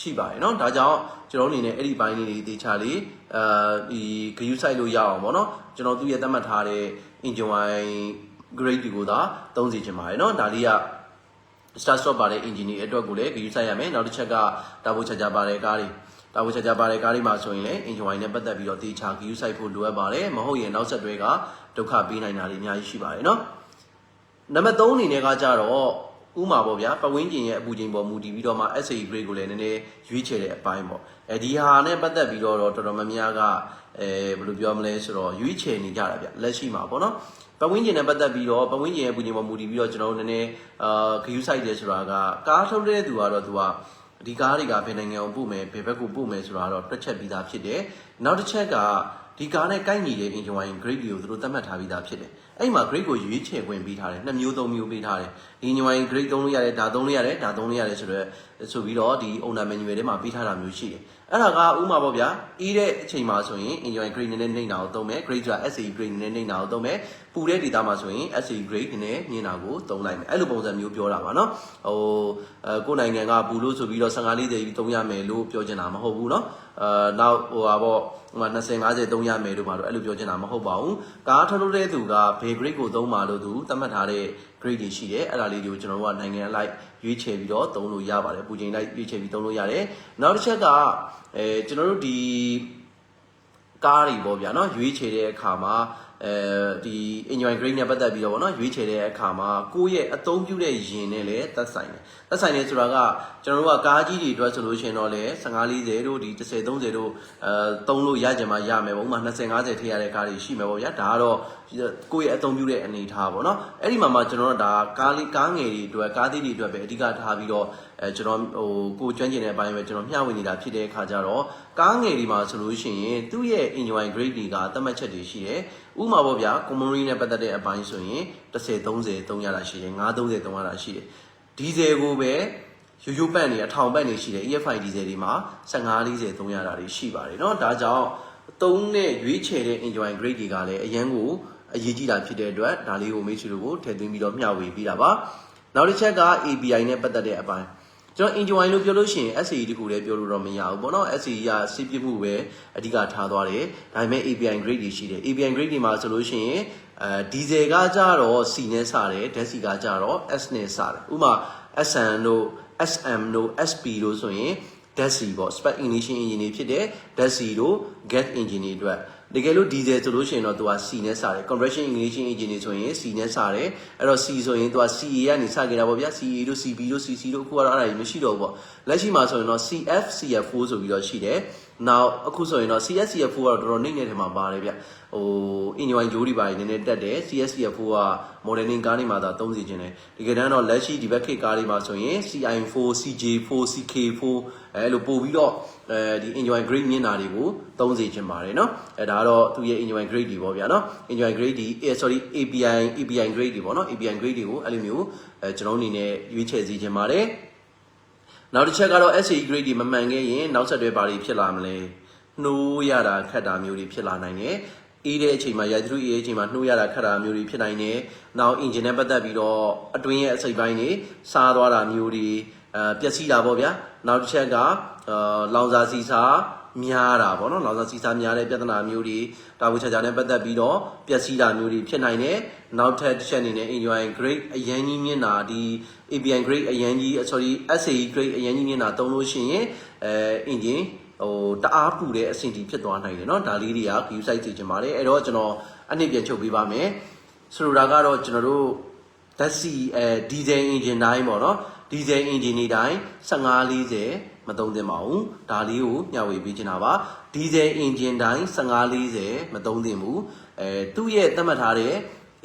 ရှိပါတယ်နော်ဒါကြောင့်ကျွန်တော်အနေနဲ့အဲ့ဒီဘိုင်းလေးတွေတေချာလေးအဲဒီဂယူဆိုင်လို့ရအောင်ပေါ့နော်ကျွန်တော်သူ့ရဲ့သတ်မှတ်ထားတဲ့ engine wine grade တွေကိုသာသုံးစီချင်ပါတယ်နော်ဒါလေးက start stop ပါတဲ့ engine တွေအတွက်ကိုလည်းဂရုစိုက်ရမယ်နောက်တစ်ချက်ကတာဘိုချာချာပါတဲ့ကားတွေ တာဘိုချာချာပါတဲ့ကားတွေမှာဆိုရင်လည်း engine wine နဲ့ပတ်သက်ပြီးတော့တေချာဂရုစိုက်ဖို့လိုအပ်ပါတယ်မဟုတ်ရင်နောက်ဆက်တွဲကဒုက္ခပေးနိုင်တာတွေအများကြီးရှိပါတယ်နော်နံပါတ်3အနေနဲ့ကကြတော့ဥမာပေါ့ဗျာပဝင်းကျင်ရဲ့အပူချိန်ပေါ်မူတည်ပြီးတော့မှ SA grade ကိုလည်းနည်းနည်းရွေးချယ်တဲ့အပိုင်းပေါ့အဲဒီဟာနဲ့ပတ်သက်ပြီးတော့တော်တော်များများကအဲဘယ်လိုပြောမလဲဆိုတော့ရွေးချယ်နေကြတာဗျလက်ရှိမှာပေါ့နော်ပဝင်းကျင်နဲ့ပတ်သက်ပြီးတော့ပဝင်းကျင်ရဲ့အပူချိန်ပေါ်မူတည်ပြီးတော့ကျွန်တော်တို့နည်းနည်းအာဂယူဆိုင်တယ်ဆိုတာကကားထုတ်တဲ့သူကတော့သူက ဒီကားတွေကဘယ်နိုင်ငံကိုပို့မယ်ဘယ်ဘက်ကိုပို့မယ်ဆိုတာတော့တွက်ချက်ပြီးသားဖြစ်တယ်နောက်တစ်ချက်က ဒီကားနဲ့ကိုက်ညီတဲ့ engine wine grade တွေကိုသူတို့သတ်မှတ်ထားပြီးသားဖြစ်တယ်အဲ့မှာ grade ကိုရွေးချယ်ခွင့်ပေးထားတယ်နှစ်မျိုးသုံးမျိုးပေးထားတယ်ဒီ engine wine grade သုံးလို့ရတယ်ဒါသုံးလို့ရတယ်ဒါသုံးလို့ရတယ်ဆိုတော့ဆိုပြီးတော့ဒီ owner manual ထဲမှာပေးထားတာမျိုးရှိတယ်အဲ့ဒါကဥမာပေါ့ဗျာအေးတဲ့အချိန်မှာဆိုရင် engine wine grade နည်းနည်းနှိမ့်တာကိုသုံးမယ် grade ဆိုတာ SAE grade နည်းနည်းနှိမ့်တာကိုသုံးမယ်ပူတဲ့ data မှာဆိုရင် SAE grade နည်းနည်းမြင်တာကိုသုံးလိုက်မယ်အဲ့လိုပုံစံမျိုးပြောတာပါနော်ဟိုအဲကိုယ်နိုင်ငံကပူလို့ဆိုပြီးတော့15 40ကြီးသုံးရမယ်လို့ပြောချင်တာမဟုတ်ဘူးနော် အာနောက်ဟိုဟာပေါ့ဟိုမှာ20 50သုံးရမယ်လို့ပါတော့အဲ့လိုပြောချင်တာမဟုတ်ပါဘူးကားထုတ်လို့တဲ့သူကဘယ် grade ကိုသုံးပါလို့သူသတ်မှတ်ထားတဲ့ grade တွေရှိတယ်အဲ့ဒါလေးတွေကိုကျွန်တော်တို့ကနိုင်ငံလိုက်ရွေးချယ်ပြီးတော့သုံးလို့ရပါတယ်ပူချိန်လိုက်ရွေးချယ်ပြီးသုံးလို့ရတယ်နောက်တစ်ချက်ကအဲကျွန်တော်တို့ဒီကားတွေပေါ့ဗျာနော်ရွေးချယ်တဲ့အခါမှာ အဲဒီ enjoy grade နဲ့ပတ်သက်ပြီးတော့ဗောနော်ရွေးချယ်တဲ့အခါမှာကိုယ့်ရဲ့အသုံးပြုတဲ့ယင်နဲ့လည်းသက်ဆိုင်တယ်သက်ဆိုင်တယ်ဆိုတာကကျွန်တော်တို့ကကားကြီးတွေအတွက်ဆိုလို့ရှိရင်တော့လေ15 40တို့ဒီ30 30တို့အဲသုံးလို့ရကြမှာရမယ်ပေါ့ဥပမာ20 50ထည့်ရတဲ့ကားတွေရှိမယ်ပေါ့ဗျာဒါကတော့ကိုယ့်ရဲ့အသုံးပြုတဲ့အနေအထားပေါ့နော်အဲ့ဒီမှာမှကျွန်တော်တို့ဒါကားလေးကားငယ်တွေအတွက်ကားသေးတွေအတွက်ပဲအဓိကထားပြီးတော့ အဲကျွန်တော်ဟိုကိုကျွမ်းကျင်တဲ့အပိုင်းပဲကျွန်တော်မျှဝေနေတာဖြစ်တဲ့အခါကျတော့ကားငယ်တွေမှာဆိုလို့ရှိရင်သူ့ရဲ့ enjoy grade တွေကသတ်မှတ်ချက်တွေရှိတယ်ဥပမာပေါ့ဗျာ common နဲ့ပတ်သက်တဲ့အပိုင်းဆိုရင်30 30 300တာရှိတယ်9 30 300တာရှိတယ်ဒီဇယ်ကိုပဲရိုးရိုးပန့်နေအထောင်ပန့်နေရှိတယ် EFI ဒီဇယ်တွေမှာ15 40 300တာတွေရှိပါတယ်เนาะဒါကြောင့်သုံးတဲ့ရွေးချယ်တဲ့ enjoy grade တွေကလည်းအရန်ကိုအရေးကြီးတာဖြစ်တဲ့အတွက်ဒါလေးကိုမိတ်ဆွေတို့ကိုထည့်သွင်းပြီးတော့မျှဝေပေးတာပါနောက်တစ်ချက်က API နဲ့ပတ်သက်တဲ့အပိုင်း ကျွန်တော် engine wine လို့ပြောလို့ရှိရင် SAE တခုလည်းပြောလို့တော့မရဘူးပေါ့နော် SAE ကစီးပြမှုပဲအဓိကထားသွားတယ်ဒါပေမဲ့ API grade တွေရှိတယ် API grade တွေမှာဆိုလို့ရှိရင်အဲဒီဇယ်ကကြတော့ C နဲ့စတယ်ဓာတ်ဆီကကြတော့ S နဲ့စတယ်ဥပမာ SN တို့ SM တို့ SP တို့ဆိုရင်ဓာတ်ဆီပေါ့ spec ignition engine တွေဖြစ်တဲ့ဓာတ်ဆီတို့ gas engine တွေအတွက် တကယ်လို့ diesel ဆိုလို့ရှိရင်တော့သူက C နဲ့စတယ် compression ignition engine တွေဆိုရင် C နဲ့စတယ်အဲ့တော့ C ဆိုရင်သူက CA ကနေစခဲ့တာပေါ့ဗျာ CA တို့ CB တို့ CC တို့အခုကတော့အဲ့ဒါကြီးမရှိတော့ဘူးပေါ့လက်ရှိမှာဆိုရင်တော့ CF CF4 ဆိုပြီးတော့ရှိတယ်နောက်အခုဆိုရင်တော့ CS CF4 ကတော့တော်တော်နှိမ့်နေတဲ့ထဲမှာပါတယ်ဗျဟို injoin ဂျိုးတွေပါနည်းနည်းတက်တယ် CS CF4 က modeling ကားတွေမှာသာသုံးစီခြင်းတယ်ဒီကတန်းတော့လက်ရှိဒီဘက်ခေတ်ကားတွေမှာဆိုရင် CI4 CJ4 CK4 အဲလိုပို့ပြီးတော့အဲဒီ enjoy grade မြင်တာတွေကိုသုံးစီခြင်းပါတယ်เนาะအဲဒါကတော့သူရဲ့ enjoy grade တွေပေါ့ဗျာเนาะ enjoy grade ဒီ sorry API API grade တွေပေါ့เนาะ API grade တွေကိုအဲ့လိုမျိုးအဲကျွန်တော်အနေနဲ့ရွေးချယ်စီခြင်းပါတယ်နောက်တစ်ချက်ကတော့ SAE grade တွေမမှန်ခဲ့ရင်နောက်ဆက်တွဲဘာတွေဖြစ်လာမလဲနှိုးရတာခတ်တာမျိုးတွေဖြစ်လာနိုင်တယ်အေးတဲ့အချိန်မှာရိုက်သရုအေးအချိန်မှာနှိုးရတာခတ်တာမျိုးတွေဖြစ်နိုင်တယ်။နောက် engine နဲ့ပတ်သက်ပြီးတော့အတွင်းရဲ့အစိပ်ပိုင်းတွေစားသွားတာမျိုးတွေ အဲပျက်စီးတာပေါ့ဗျာ။နောက်တစ်ချက်ကအာလောင်စာစီစာများတာပေါ့နော်လောင်စာစီစာများတဲ့ပြဿနာမျိုးတွေတာဝန်ချာချာနဲ့ပတ်သက်ပြီးတော့ပျက်စီးတာမျိုးတွေဖြစ်နိုင်တယ်။နောက်ထပ်တစ်ချက်အနေနဲ့ enjoy grade အရန်ကြီးမြင့်တာဒီ API grade အရန်ကြီး sorry SAE grade အရန်ကြီးမြင့်တာတုံးလို့ရှိရင်အဲ engine ဟိုတအားပူတဲ့အဆင့်တီဖြစ်သွားနိုင်တယ်เนาะဒါလေးတွေက view site သိချင်ပါတယ်အဲ့တော့ကျွန်တော်အနည်းပြန်ချုပ်ပေးပါမယ်ဆိုလိုတာကတော့ကျွန်တော်တို့ဓာတ်ဆီအဲ diesel engine တိုင်းပေါ့เนาะ diesel engine တွေတိုင်း15 40မသုံးသင့်ပါဘူးဒါလေးကိုမျှဝေပေးချင်တာပါ diesel engine တိုင်း15 40မသုံးသင့်ဘူးအဲသူ့ရဲ့သတ်မှတ်ထားတဲ့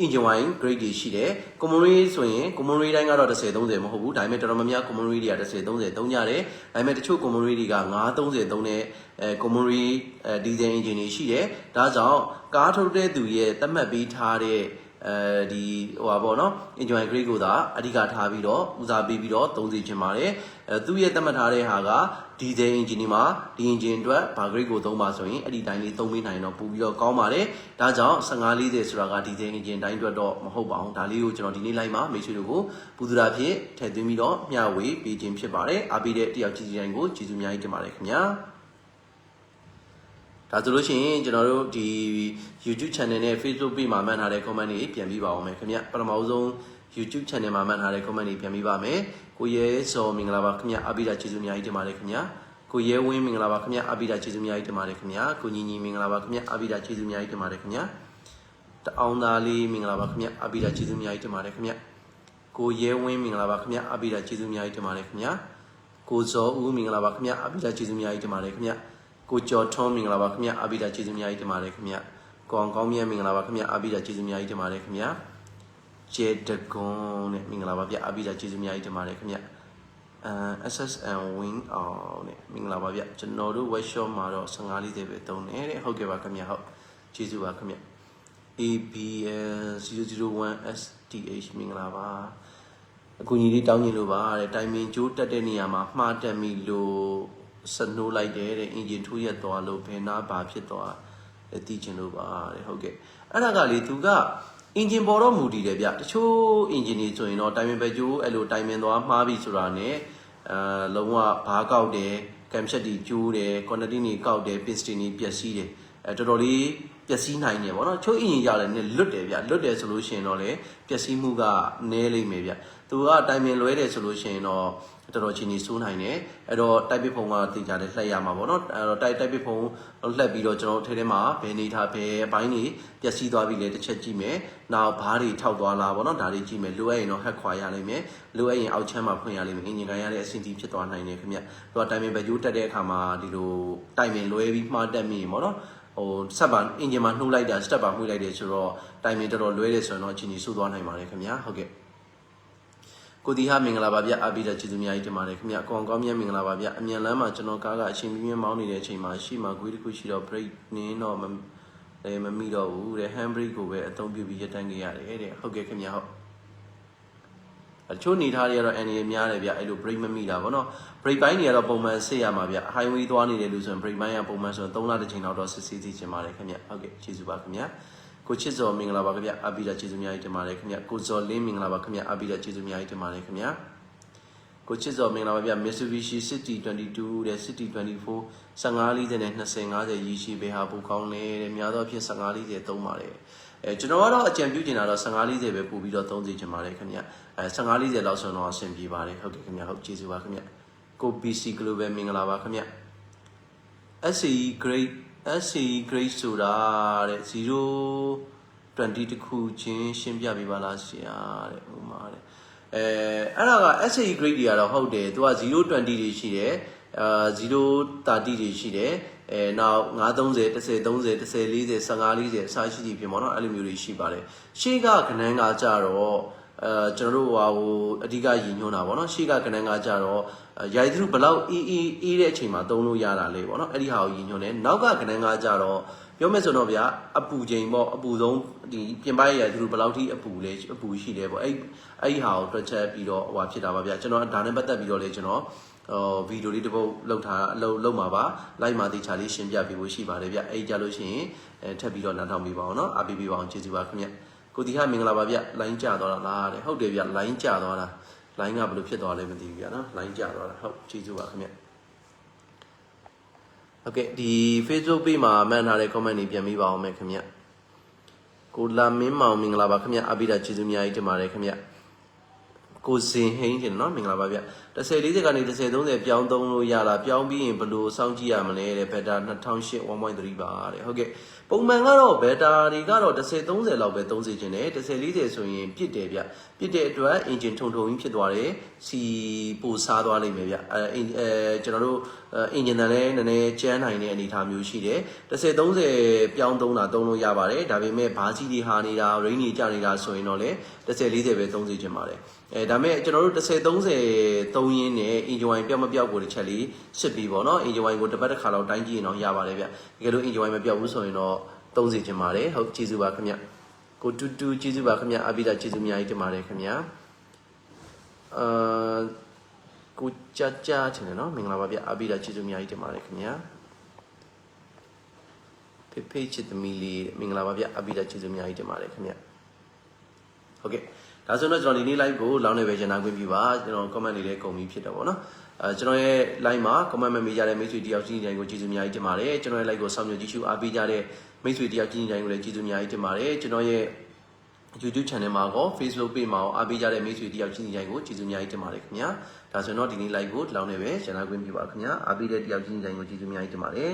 engine wine grade တွေရှိတယ် common rate ဆိုရင် common rate တိုင်းကတော့10 30မဟုတ်ဘူးဒါပေမဲ့တော်တော်များများ common rate တွေက10 30သုံးကြတယ်ဒါပေမဲ့တချို့ common rate တွေက9 30သုံးတဲ့အဲ common rate အဲ diesel engine တွေရှိတယ်ဒါကြောင့်ကားထုတ်တဲ့သူရဲ့သတ်မှတ်ပေးထားတဲ့ အဲဒီဟိုပါပေါ့နော် enjoy grade ကိုသာအဓိကထားပြီးတော့ဦးစားပေးပြီးတော့သုံးစီချင်ပါတယ်အဲသူ့ရဲ့သတ်မှတ်ထားတဲ့ဟာက diesel engine ဒီမှာဒီ engine အတွက်ဘာ grade ကိုသုံးပါဆိုရင်အဲ့ဒီတိုင်းလေးသုံးပေးနိုင်တော့ပို့ပြီးတော့ကောင်းပါတယ်ဒါကြောင့်1540ဆိုတာက diesel engine တိုင်းအတွက်တော့မဟုတ်ပါဘူးဒါလေးကိုကျွန်တော်ဒီနေ့လိုက်မှာမိတ်ဆွေတို့ကိုပူဇရာဖြစ်ထည့်သွင်းပြီးတော့မျှဝေပေးခြင်းဖြစ်ပါတယ်အားပေးတဲ့တယောက်ကြည့်ကြတိုင်းကိုကျေးဇူးအများကြီးတင်ပါတယ်ခင်ဗျာ ဒါဆိုလို့ရှိရင်ကျွန်တော်တို့ဒီ YouTube channel နဲ့ Facebook page မှာမှတ်ထားတဲ့ comment တွေပြန်ပြီးပါအောင်မယ်ခင်ဗျပထမဆုံး YouTube channel မှာမှတ်ထားတဲ့ comment တွေပြန်ပြီးပါမယ်ကိုရဲစောမင်္ဂလာပါခင်ဗျအပိဒါကျေးဇူးအများကြီးတင်ပါတယ်ခင်ဗျကိုရဲဝင်းမင်္ဂလာပါခင်ဗျအပိဒါကျေးဇူးအများကြီးတင်ပါတယ်ခင်ဗျကိုညီညီမင်္ဂလာပါခင်ဗျအပိဒါကျေးဇူးအများကြီးတင်ပါတယ်ခင်ဗျတအောင်သားလေးမင်္ဂလာပါခင်ဗျအပိဒါကျေးဇူးအများကြီးတင်ပါတယ်ခင်ဗျကိုရဲဝင်းမင်္ဂလာပါခင်ဗျအပိဒါကျေးဇူးအများကြီးတင်ပါတယ်ခင်ဗျကိုဇော်ဦးမင်္ဂလာပါခင်ဗျအပိဒါကျေးဇူးအများကြီးတင်ပါတယ်ခင်ဗျ ကိုကျော်ထွန်းမင်္ဂလာပါခင်ဗျအပိဒါကျေးဇူးအများကြီးတင်ပါတယ်ခင်ဗျကိုအောင်ကောင်းမြတ်မင်္ဂလာပါခင်ဗျအပိဒါကျေးဇူးအများကြီးတင်ပါတယ်ခင်ဗျကျေတကွန်နဲ့မင်္ဂလာပါဗျအပိဒါကျေးဇူးအများကြီးတင်ပါတယ်ခင်ဗျအဲ SSN wing အောင်နဲ့မင်္ဂလာပါဗျကျွန်တော်တို့ workshop မှာတော့15လေးတွေပဲတုံးတယ်တဲ့ဟုတ်ကဲ့ပါခင်ဗျဟုတ်ကျေးဇူးပါခင်ဗျ ABS 001 STH မင်္ဂလာပါအကူကြီးလေးတောင်းရင်လို့ပါတဲ့တိုင်မင်ကျိုးတက်တဲ့နေရာမှာမှားတက်မိလို့ စနိုးလိုက်တယ်တဲ့အင်ဂျင်ထိုးရက်သွားလို့ဘယ်နာဘာဖြစ်သွားလဲသိချင်လို့ပါတဲ့ဟုတ်ကဲ့အဲ့ဒါကလေသူကအင်ဂျင်ပေါ်တော့မူတည်တယ်ဗျတချို့အင်ဂျင်တွေဆိုရင်တော့တိုင်မင်ပဲကျိုးအဲ့လိုတိုင်မင်သွားမှားပြီဆိုတာ ਨੇ အဲလုံးဝဘားကောက်တယ်ကမ်ချက်တီကျိုးတယ်ကွန်နတီနေကောက်တယ်ပစ္စတင်နေပျက်စီးတယ်အဲတော်တော်လေး ပျက်စီးနိုင်တယ်ဗောနော်ချို့အင်ဂျင်ကြလည်းလွတ်တယ်ဗျလွတ်တယ်ဆိုလို့ရှိရင်တော့လေပျက်စီးမှုကနည်းလိမ့်မယ်ဗျသူကတိုင်မင်လွဲတယ်ဆိုလို့ရှိရင်တော့တော်တော်ချင်းကြီးစိုးနိုင်တယ်အဲ့တော့တိုက်ပစ်ဖုံကတေချာတယ်လှည့်ရမှာပေါ့နော်အဲ့တော့တိုက်တိုက်ပစ်ဖုံလှည့်ပြီးတော့ကျွန်တော်ထဲထဲမှာဘယ်နေထားဘယ်အပိုင်းတွေပျက်စီးသွားပြီလဲတစ်ချက်ကြည့်မယ်နောက်ဘားတွေထောက်သွားလားပေါ့နော်ဒါတွေကြည့်မယ်လိုအပ်ရင်တော့ဟက်ခွာရလိမ့်မယ်လိုအပ်ရင်အောက်ချမ်းမှာဖွင့်ရလိမ့်မယ်အင်ဂျင်ကန်ရတဲ့အဆင့်တီဖြစ်သွားနိုင်တယ်ခင်ဗျသူကတိုင်မင်ဘယ်ကျိုးတက်တဲ့အခါမှာဒီလိုတိုင်မင်လွဲပြီးမှားတက်မိပေါ့နော် ဟိုဆက်ပါအင်ဂျင်မှာနှိုးလိုက်တာစတက်ပါမှုလိုက်တယ်ဆိုတော့တိုင်မင်တော်တော်လွဲတယ်ဆိုတော့အချင်းကြီးစိုးသွားနိုင်ပါတယ်ခင်ဗျာဟုတ်ကဲ့ကိုတီဟာမင်္ဂလာပါဗျအပိဒါကျေးဇူးအများကြီးတင်ပါတယ်ခင်ဗျအကောင်ကောင်းမြတ်မင်္ဂလာပါဗျအမြန်လမ်းမှာကျွန်တော်ကားကအချိန်ပြင်းပြင်းမောင်းနေတဲ့အချိန်မှာရှေ့မှာဂွေးတစ်ခုရှိတော့ break နင်းတော့မလည်းမမိတော့ဘူးတဲ့ hand brake ကိုပဲအသုံးပြုပြီးရပ်တန်းခဲ့ရတယ်တဲ့ဟုတ်ကဲ့ခင်ဗျဟုတ် အချို့နေသားတွေကတော့ annual များတယ်ဗျအဲ့လို break မမိတာဗောနော် break ပိုင်းတွေကတော့ပုံမှန်စစ်ရမှာဗျ highway သွားနေတယ်လို့ဆိုရင် break ပိုင်းကပုံမှန်ဆိုရင်3လတစ်ချိန်လောက်တော့စစ်ဆေးစီချင်ပါတယ်ခင်ဗျဟုတ်ကဲ့ကျေးဇူးပါခင်ဗျကိုချစ်စော်မင်္ဂလာပါခင်ဗျအပိဒါကျေးဇူးများကြီးတင်ပါတယ်ခင်ဗျကိုဇော်လင်းမင်္ဂလာပါခင်ဗျအပိဒါကျေးဇူးများကြီးတင်ပါတယ်ခင်ဗျကိုကိုချစ်စော်မင်္ဂလာပါဗျ Mitsubishi City 22တဲ့ City 24 1540နဲ့2050ရည်ရှိပေးဟာပိုကောင်းလေတဲ့များသောအားဖြင့်1540သုံးပါတယ် အဲကျွန်တော်ကတော့အကြံပြုချင်တာတော့1540ပဲပို့ပြီးတော့သုံးစီချင်ပါတယ်ခင်ဗျအဲ1540လောက်ဆိုတော့အဆင်ပြေပါတယ်ဟုတ်ကဲ့ခင်ဗျဟုတ်ကျေးဇူးပါခင်ဗျကို PC Global မင်္ဂလာပါခင်ဗျ SCE grade SCE grade ဆိုတာတဲ့020တခုချင်းရှင်းပြပေးပါလားဆရာတဲ့ဟိုမှာတဲ့အဲအဲ့ဒါက SCE grade တွေကတော့ဟုတ်တယ်သူက020တွေရှိတယ်အာ030တွေရှိတယ် အဲနောက်930 1030 1040 1540အစားရှိကြည့်ပြင်ပေါ့နော်အဲ့လိုမျိုးတွေရှိပါတယ်ရှေ့ကခဏန်းကကြတော့အဲကျွန်တော်တို့ဟာဟိုအဓိကရည်ညွှန်းတာပေါ့နော်ရှေ့ကကဏ္ဍကကြတော့ရိုက်သရုဘလောက်အေးအေးအေးတဲ့အချိန်မှာသုံးလို့ရတာလေပေါ့နော်အဲ့ဒီဟာကိုရည်ညွှန်းတယ်နောက်ကကဏ္ဍကကြတော့ပြောမယ်ဆိုတော့ဗျာအပူချိန်ပေါ့အပူဆုံးဒီပြင်ပရိုက်သရုဘလောက်ထိအပူလဲအပူရှိတယ်ပေါ့အဲ့အဲ့ဒီဟာကိုတွက်ချက်ပြီးတော့ဟိုဖြစ်တာပါဗျာကျွန်တော်ဒါနဲ့ပတ်သက်ပြီးတော့လေကျွန်တော် ဟိုဗီဒီယိုလေးတစ်ပုတ်လောက်ထားအလုပ်လုပ်မှာပါလိုက်မှာတေချာလေးရှင်းပြပေးဖို့ရှိပါတယ်ဗျအဲ့ကြလို့ရှိရင်အဲထပ်ပြီးတော့နားထောင်ပေးပါအောင်နော်အားပေးပေးပါအောင်ကျေးဇူးပါခင်ဗျကိုတီဟာမင်္ဂလာပါဗျလိုင်းကျသွားတာလားတဲ့ဟုတ်တယ်ဗျလိုင်းကျသွားတာလိုင်းကဘယ်လိုဖြစ်သွားလဲမသိဘူးဗျနော်လိုင်းကျသွားတာဟုတ်ကျေးဇူးပါခင်ဗျဟုတ်ကဲ့ဒီ Facebook page မှာမှန်ထားတဲ့ comment တွေပြန်ပြီးပါအောင်မယ်ခင်ဗျကိုလာမင်းမောင်မင်္ဂလာပါခင်ဗျအဘိဓာကျေးဇူးများကြီးတင်ပါတယ်ခင်ဗျ ကိုစင်ဟိန်းတင်နော်မင်္ဂလာပါဗျ30 40ကနေ30 30ပြောင်းသုံးလို့ရလားပြောင်းပြီးရင်ဘယ်လိုစောင့်ကြည့်ရမလဲတဲ့ဘက်တာ2008 1.3ပါတဲ့ဟုတ်ကဲ့ပုံမှန်ကတော့ဘက်တာတွေကတော့30 30လောက်ပဲသုံးစေခြင်းတယ်30 40ဆိုရင်ပြစ်တယ်ဗျပြစ်တဲ့အတွက် engine ထုံထုံကြီးဖြစ်သွားတယ်စီပိုစားသွားလိမ့်မယ်ဗျအဲအဲကျွန်တော်တို့ engine တန်လည်းနည်းနည်းကျန်းနိုင်တဲ့အနေအထားမျိုးရှိတယ်30 30ပြောင်းသုံးတာသုံးလို့ရပါတယ်ဒါပေမဲ့ဘားကြီးတွေဟာနေတာ rain တွေကြနေတာဆိုရင်တော့လေ30 40ပဲသုံးစေခြင်းပါတယ်အဲဒါမဲ့ကျွန်တော်တို့30 30သုံးရင်းနဲ့ engine wine ပြောက်မပြောက်ကိုတစ်ချက်လေးစစ်ပြီးပေါ့နော် engine wine ကိုတစ်ပတ်တစ်ခါလောက်တိုင်းကြည့်ရင်တော့ရပါတယ်ဗျတကယ်လို့ engine wine မပြောက်ဘူးဆိုရင်တော့သုံးစေခြင်းပါတယ်ဟုတ်ကျေးဇူးပါခင်ဗျကိုတူတူကျေးဇူးပါခင်ဗျအဘိဓာကျေးဇူးအများကြီးတင်ပါတယ်ခင်ဗျအာ ကိုကြကြချင်တယ်နော်မင်္ဂလာပါဗျအဘိဓာကျေးဇူးအများကြီးတင်ပါတယ်ခင်ဗျဖေဖေချစ်သမီးလေးမင်္ဂလာပါဗျအဘိဓာကျေးဇူးအများကြီးတင်ပါတယ်ခင်ဗျဟုတ်ကဲ့ဒါဆိုတော့ကျွန်တော်ဒီနေ့ live ကိုလောင်းနေပဲကျန်တာခွင့်ပြုပါကျွန်တော် comment တွေလည်းကုန်ပြီဖြစ်တယ်ပေါ့နော်အဲကျွန်တော်ရဲ့ live မှာ comment မမေးကြတဲ့မိတ်ဆွေတယောက်ချင်းတိုင်းကိုကျေးဇူးအများကြီးတင်ပါတယ်ကျွန်တော်ရဲ့ live ကိုဆောင်ရွက်ကြည့်ရှုအားပေးကြတဲ့မိတ်ဆွေတယောက်ချင်းတိုင်းကိုလည်းကျေးဇူးအများကြီးတင်ပါတယ်ကျွန်တော်ရဲ့ YouTube channel မှာကော Facebook page မှာကောအားပေးကြတဲ့မိတ်ဆွေတယောက်ချင်းတိုင်းကိုကျေးဇူးအများကြီးတင်ပါတယ်ခင်ဗျာဒါဆိုတော့ဒီနေ့ live ကိုလောင်းနေပဲကျန်တာခွင့်ပြုပါခင်ဗျာအားပေးတဲ့တယောက်ချင်းတိုင်းကိုကျေးဇူးအများကြီးတင်ပါတယ်